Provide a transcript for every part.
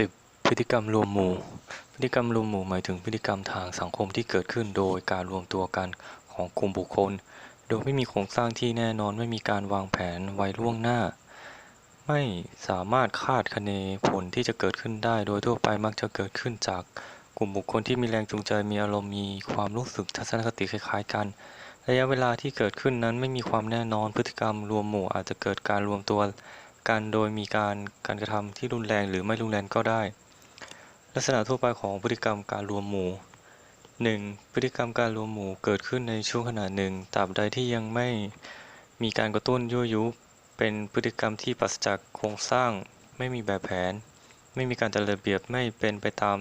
10. พฤติกรรมรวมหมู่ พฤติกรรมรวมหมู่หมายถึงพฤติกรรมทางสังคมที่เกิดขึ้นโดยการรวมตัวกันของกลุ่มบุคคล โดยไม่มีโครงสร้างที่แน่นอนไม่มีการวางแผนไว้ล่วงหน้า ไม่สามารถคาดคะเนผลที่จะเกิดขึ้นได้ โดยทั่วไปมักจะเกิดขึ้นจากกลุ่มบุคคลที่มีแรงจูงใจมีอารมณ์มีความรู้สึกทัศนคติคล้ายๆกันระยะเวลาที่เกิดขึ้นนั้นไม่มีความแน่นอนพฤติกรรมรวมหมู่อาจจะเกิดการรวมตัว กันโดยมีการการกระทำที่รุนแรงหรือไม่รุนแรงก็ได้ ลักษณะทั่วไปของพฤติกรรมการรวมหมู่ 1. พฤติกรรมการรวมหมู่เกิดขึ้นในช่วงขณะหนึ่งตราบใดที่ยังไม่มีการกระตุ้นยั่วยุ เป็นพฤติกรรมที่ปราศจากโครงสร้าง ไม่มีแบบแผน ไม่มีการจัดระเบียบไม่เป็นไปตาม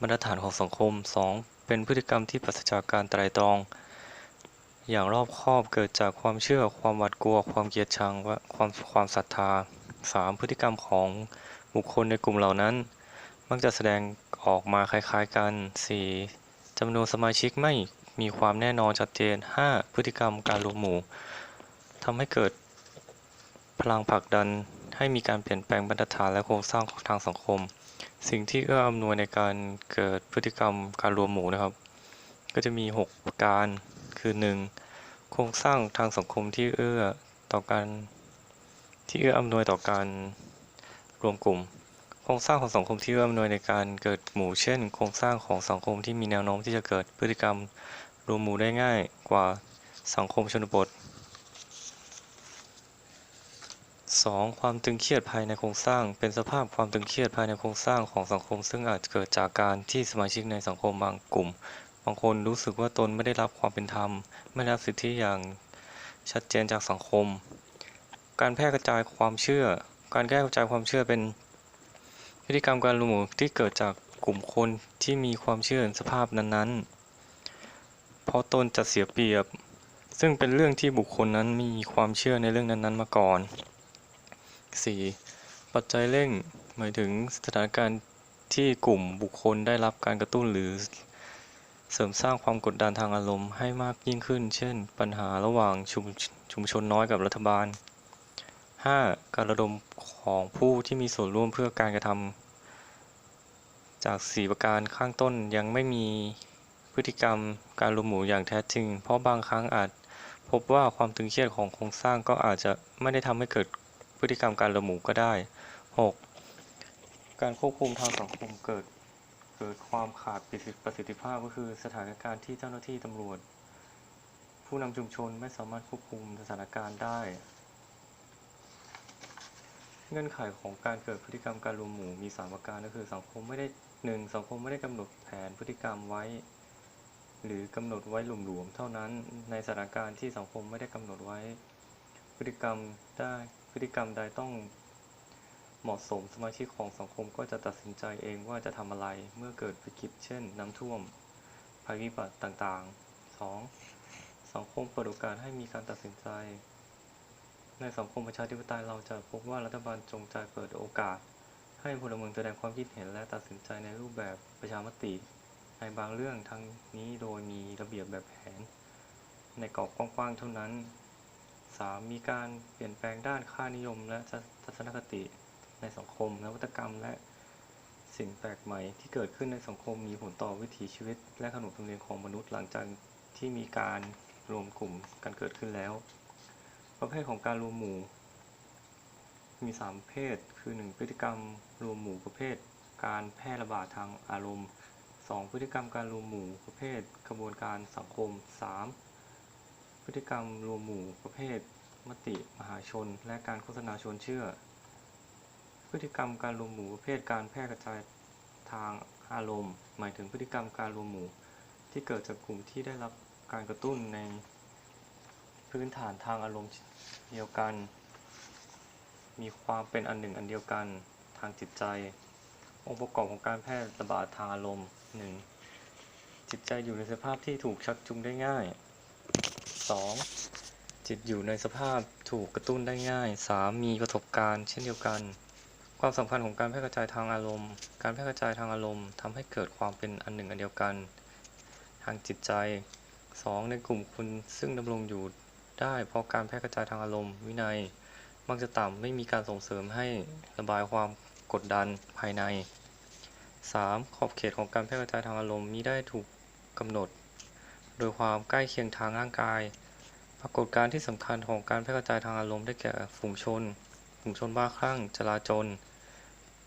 มาตรฐานของสังคม 2. เป็นพฤติกรรมที่ปราศจากการไตร่ตรอง อย่างรอบคอบเกิดจากความเชื่อความหวาดกลัว ความเกลียดชังความความศรัทธา 3. พฤติกรรมของบุคคลในกลุ่มเหล่านั้น มักจะแสดงออกมาคล้ายๆกัน 4. จำนวนสมาชิกไม่มีความแน่นอนชัดเจน 5. พฤติกรรมการรวมหมู่ทำให้เกิดพลังผลักดันให้มีการเปลี่ยนแปลงบรรทัดฐานและโครงสร้างทางสังคม สิ่งที่เอื้ออำนวยในการเกิดพฤติกรรมการรวมหมู่นะครับ ก็จะมี 6 ประการ คือ 1. โครงสร้างทางสังคมที่เอื้อต่อการที่เอื้ออำนวยต่อการรวมกลุ่ม โครงสร้างของสังคมที่เอื้ออำนวยในการเกิดหมู่ เช่น โครงสร้างของสังคมที่มีแนวโน้มที่จะเกิดพฤติกรรมรวมหมู่ได้ง่ายกว่าสังคมชนบท 2. ความตึงเครียดภายในโครงสร้าง เป็นสภาพความตึงเครียดภายในโครงสร้างของสังคม ซึ่งอาจเกิดจากการที่สมาชิกในสังคมบางกลุ่ม บางคนรู้สึกว่าตนไม่ได้รับความเป็นธรรม ไม่ได้รับสิทธิอย่างชัดเจนจากสังคม การแพร่กระจายความเชื่อ การแพร่กระจายความเชื่อเป็นพฤติกรรมการรวมหมู่ที่เกิดจากกลุ่มคนที่มีความเชื่อในสภาพนั้นๆ เพราะตนจะเสียเปรียบ ซึ่งเป็นเรื่องที่บุคคลนั้นมีความเชื่อในเรื่องนั้นๆ มาก่อน 4. ปัจจัยเร่งหมายถึงสถานการณ์ที่กลุ่มบุคคลได้รับการกระตุ้นหรือ เสริมสร้างความกดดันทางอารมณ์ให้มากยิ่งขึ้น เช่น ปัญหาระหว่างชุมชุมชนน้อยกับรัฐบาล 5. การระดมของผู้ที่มีส่วนร่วมเพื่อการกระทำจาก 4 ประการข้างต้นยังไม่มีพฤติกรรมการรวมหมู่อย่างแท้จริง เพราะบางครั้งอาจพบว่าความตึงเครียดของโครงสร้างก็อาจจะไม่ได้ทำให้เกิดพฤติกรรมการรวมหมู่ก็ได้ 6. การควบคุมทางสังคมเกิด กิดความขาดประสิทธิภาพก็คือสถานการณ์ที่เจ้าหน้าที่ตำรวจ ผู้นำชุมชนไม่สามารถควบคุมสถานการณ์ได้ เงื่อนไขของการเกิดพฤติกรรมการรวมหมู่มี3ประการก็คือสังคมไม่ได้หนึ่งสังคมไม่ได้กำหนดแผนพฤติกรรมไว้ หรือกำหนดไว้หลวมๆเท่านั้นในสถานการณ์ที่สังคมไม่ได้กำหนดไว้ พฤติกรรมได้พฤติกรรมใดต้อง เหมาะสมสมาชิกของสังคมก็จะตัดสินใจเองว่าจะทำอะไรเมื่อเกิดวิกฤตเช่น น้ำท่วม ภัยพิบัติต่างๆ 2. สังคมเปิดโอกาสให้มีการตัดสินใจ ในสังคมประชาธิปไตยเราจะพบว่ารัฐบาลจงใจเปิดโอกาส ให้พลเมืองแสดงความคิดเห็นและตัดสินใจในรูปแบบประชามติ ในบางเรื่องทั้งนี้โดยมีระเบียบแบบแผน ในกรอบกว้างๆเท่านั้น 3. มีการเปลี่ยนแปลงด้านค่านิยมและทัศนคติ ในสังคมนวัตกรรม และสิ่งแปลกใหม่ที่เกิดขึ้นในสังคมมีผลต่อวิถีชีวิต และขนบธรรมเนียมของมนุษย์หลังจากที่มีการรวมกลุ่มกันเกิดขึ้นแล้ว ประเภทของการรวมหมู่ มี3ประเภทคือ 1 พฤติกรรมรวมหมู่ประเภท การแพร่ระบาดทางอารมณ์ 2. พฤติกรรมการรวมหมู่ประเภท กระบวนการสังคม 3. พฤติกรรมรวมหมู่ประเภท มติมหาชน และการโฆษณาชวนเชื่อ พฤติกรรมการรวมหมู่ประเภทการแพร่กระจายทางอารมณ์ หมายถึงพฤติกรรมการรวมหมู่ที่เกิดจากกลุ่มที่ได้รับการกระตุ้นในพื้นฐานทางอารมณ์เดียวกัน มีความเป็นอันหนึ่งอันเดียวกันทางจิตใจ องค์ประกอบของการแพร่ระบาดทางอารมณ์ 1. จิตใจอยู่ในสภาพที่ถูกชักจูงได้ง่าย 2. จิตอยู่ในสภาพถูกกระตุ้นได้ง่าย 3. มีประสบการณ์เช่นเดียวกัน ความสำคัญของการแพร่กระจายทางอารมณ์ การแพร่กระจายทางอารมณ์ทำให้เกิดความเป็นอันหนึ่งอันเดียวกัน ทางจิตใจ 2. ในกลุ่มคนซึ่งดำรงอยู่ได้เพราะการแพร่กระจายทางอารมณ์ วินัย มักจะต่ำไม่มีการส่งเสริมให้ระบายความกดดันภายใน 3. ขอบเขตของการแพร่กระจายทางอารมณ์มิได้ถูกกำหนด โดยความใกล้เคียงทางร่างกาย ปรากฏการณ์ที่สำคัญของการแพร่กระจายทางอารมณ์ได้แก่ฝูงชนฝูงชนบ้าคลั่งจลาจล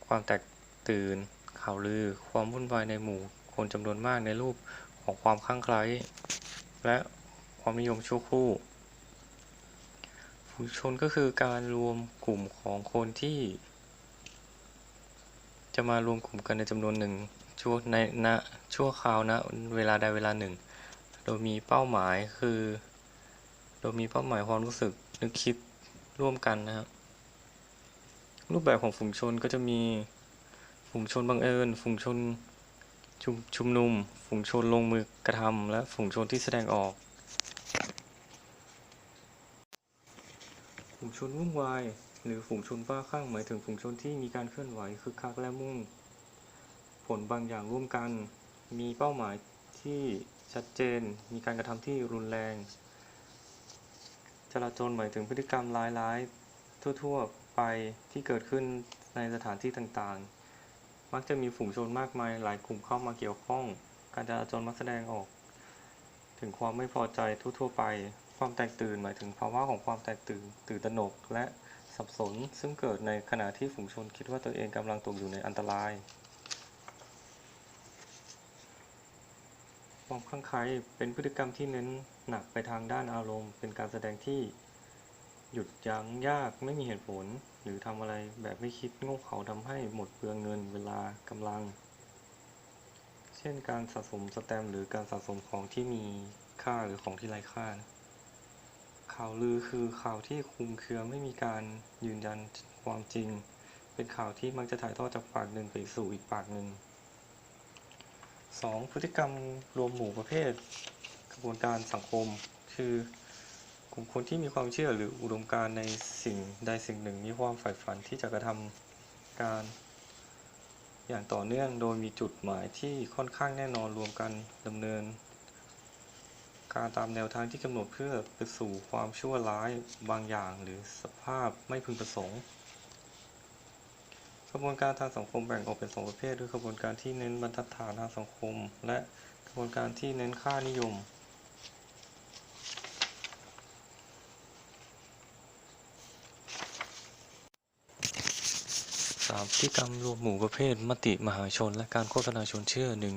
ความแตกตื่น ข่าวลือ ความวุ่นวายในหมู่คนจำนวนมากในรูปของความคลั่งไคล้และความนิยมชั่วครู่ฝูงชนก็คือการรวมกลุ่มของคนที่ จะมารวมกลุ่มกันในจำนวนหนึ่งชั่วในณชั่วคราวณเวลาใดเวลาหนึ่ง โดยมีเป้าหมายคือ โดยมีเป้าหมายความรู้สึกนึกคิดร่วมกันนะครับ รูปแบบของฝูงชนก็จะมีฝูงชนบังเอิญฝูงชนชุมชุมนุมฝูงชนลงมือกระทำและฝูงชนที่แสดงออกฝูงชนวุ่นวายหรือฝูงชนบ้าคลั่งหมายถึงฝูงชนที่มีการเคลื่อนไหวคึกคักและมุ่ง ผลบางอย่างร่วมกัน มีเป้าหมายที่ชัดเจน มีการกระทำที่รุนแรง จราจรหมายถึงพฤติกรรมร้ายๆทั่วๆ ไปที่เกิดขึ้นในสถานที่ต่างๆ มักจะมีฝูงชนมากมายหลายกลุ่มเข้ามาเกี่ยวข้อง การจราจรมักแสดงออก ถึงความไม่พอใจทั่วๆไป ความแตกตื่นหมายถึงภาวะของความแตกตื่น ตื่นตระหนก และสับสน ซึ่งเกิดในขณะที่ฝูงชนคิดว่าตัวเองกำลังตกอยู่ในอันตราย ความคลั่งไคล้เป็นพฤติกรรมที่เน้นหนักไปทางด้านอารมณ์ เป็นการแสดงที่ หยุดยั้งยากไม่มีเหตุผล หรือทำอะไรแบบไม่คิดโง่เขาทำให้หมดเปลืองเงินเวลากำลัง เช่นการสะสมสแตมหรือการสะสมของที่มีค่าหรือของที่ไร้ค่าข่าวลือคือข่าวที่คุมเครือไม่มีการยืนยันความจริง เป็นข่าวที่มักจะถ่ายทอดจากปากหนึ่งไปสู่อีกปากหนึ่งสองพฤติกรรมรวมหมู่ประเภท กระบวนการสังคม คือ ลุ่มคนที่มีความเชื่อหรืออุดมการณ์ในสิ่งใดสิ่งหนึ่งมีความใฝ่ฝันที่จะกระทำการอย่างต่อเนื่องโดยมีจุดหมายที่ค่อนข้างแน่นอนรวมกันดำเนิน การตามแนวทางที่กำหนดเพื่อไปสู่ความชั่วร้ายบางอย่างหรือสภาพไม่พึงประสงค์กระบวนการทางสังคมแบ่งออกเป็นสองประเภทคือกระบวนการที่เน้นบรรทัดฐานทางสังคม และกระบวนการที่เน้นค่านิยม สามพฤติกรรมรวมหมู่ประเภท มติมหาชน และการโฆษณาชวนเชื่อหนึ่ง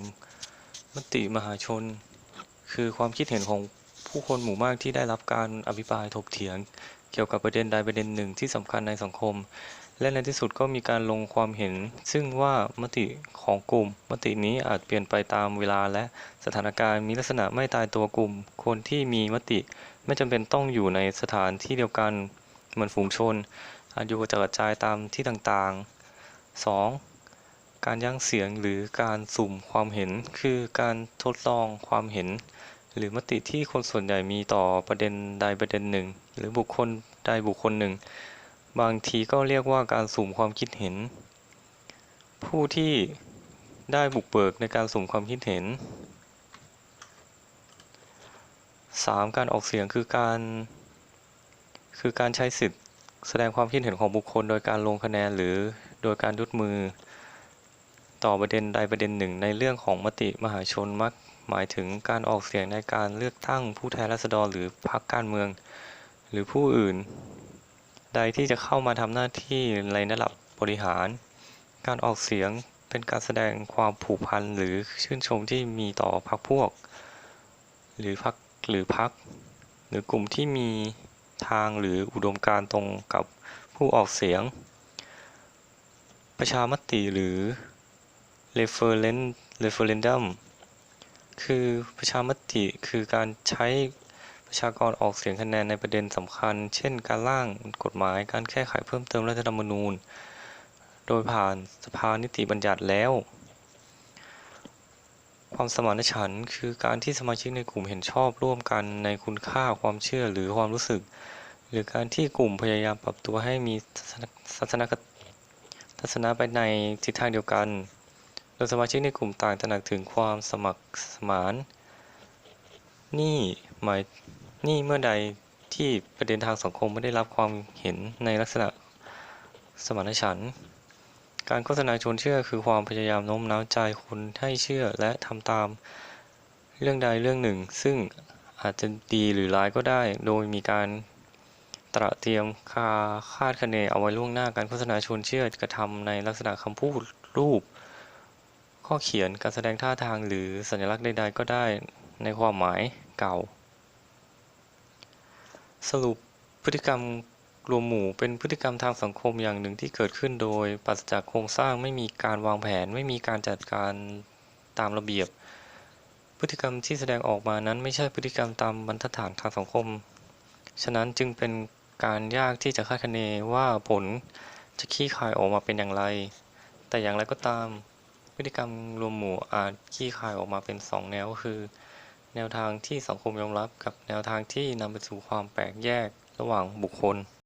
มติมหาชน คือความคิดเห็นของผู้คนหมู่มากที่ได้รับการอภิปรายถกเถียง เกี่ยวกับประเด็นใดประเด็นหนึ่งที่สำคัญในสังคม และในที่สุดก็มีการลงความเห็น ซึ่งว่ามติของกลุ่ม มตินี้อาจเปลี่ยนไปตามเวลาและสถานการณ์มีลักษณะไม่ตายตัวกลุ่ม คนที่มีมติไม่จำเป็นต้องอยู่ในสถานที่เดียวกันเหมือนฝูงชนอาจอยู่กระจายตามที่ต่างๆ 2. การยั้งเสียงหรือการสุ่มความเห็น คือการทดลองความเห็น หรือมติที่คนส่วนใหญ่มีต่อประเด็นใดประเด็นหนึ่ง หรือบุคคลใดบุคคลหนึ่ง บางทีก็เรียกว่าการสุ่มความคิดเห็น ผู้ที่ได้บุกเบิกในการสุ่มความคิดเห็น 3. การออกเสียงคือการ คือการใช้สิทธิ์แสดงความคิดเห็นของบุคคลโดยการลงคะแนนหรือ โดยการยกมือ ต่อประเด็นใดประเด็นหนึ่งในเรื่องของมติมหาชนมักหมายถึงการออกเสียงในการเลือกตั้งผู้แทนราษฎรหรือพรรคการเมือง หรือผู้อื่น ใดที่จะเข้ามาทำหน้าที่ในระดับบริหาร การออกเสียงเป็นการแสดงความผูกพันหรือชื่นชมที่มีต่อพรรคพวก หรือพรรคหรือพรรคหรือกลุ่มที่มีทางหรืออุดมการตรงกับผู้ออกเสียง ประชามติหรือ referendum referendum คือประชามติคือการใช้ประชากรออกเสียงคะแนนในประเด็นสำคัญ เช่น การร่างกฎหมายการแก้ไขเพิ่มเติมรัฐธรรมนูญ โดยผ่านสภานิติบัญญัติแล้ว ความสมานฉันท์คือการที่สมาชิกในกลุ่มเห็นชอบร่วมกันในคุณค่าความเชื่อหรือความรู้สึก หรือการที่กลุ่มพยายามปรับตัวให้มีทัศนคต ทัศนะไปในทิศทางเดียวกัน โดยสมาชิกในกลุ่มต่างตระหนักถึงความสมัครสมาน นี่หมายนี่เมื่อใดที่ประเด็นทางสังคมไม่ได้รับความเห็นในลักษณะสมานฉันท์การโฆษณาชวนเชื่อคือความพยายามโน้มน้าวใจคนให้เชื่อและทำตามเรื่องใดเรื่องหนึ่ง ซึ่งอาจจะดีหรือร้ายก็ได้ โดยมีการ ตระเตรียมคาคาดคะเนเอาไว้ล่วงหน้าการโฆษณาชวนเชื่อกระทำในลักษณะคำพูดรูป ข้อเขียนการแสดงท่าทางหรือสัญลักษณ์ใด ๆ ก็ได้ในความหมายเก่า สรุปพฤติกรรมรวมหมู่เป็นพฤติกรรมทางสังคมอย่างหนึ่งที่เกิดขึ้นโดยปราศจากโครงสร้างไม่มีการวางแผน ไม่มีการจัดการตามระเบียบ พฤติกรรมที่แสดงออกมานั้นไม่ใช่พฤติกรรมตามบรรทัดฐานทางสังคม ฉะนั้นจึงเป็น การยากที่จะคาดคะเนว่าผลจะขี้คายออกมาเป็นอย่างไร แต่อย่างไรก็ตาม พฤติกรรมรวมหมู่อาจขี้คายออกมาเป็นสองแนวคือ แนวทางที่สังคมยอมรับกับแนวทางที่นำไปสู่ความแปลกแยกระหว่างบุคคล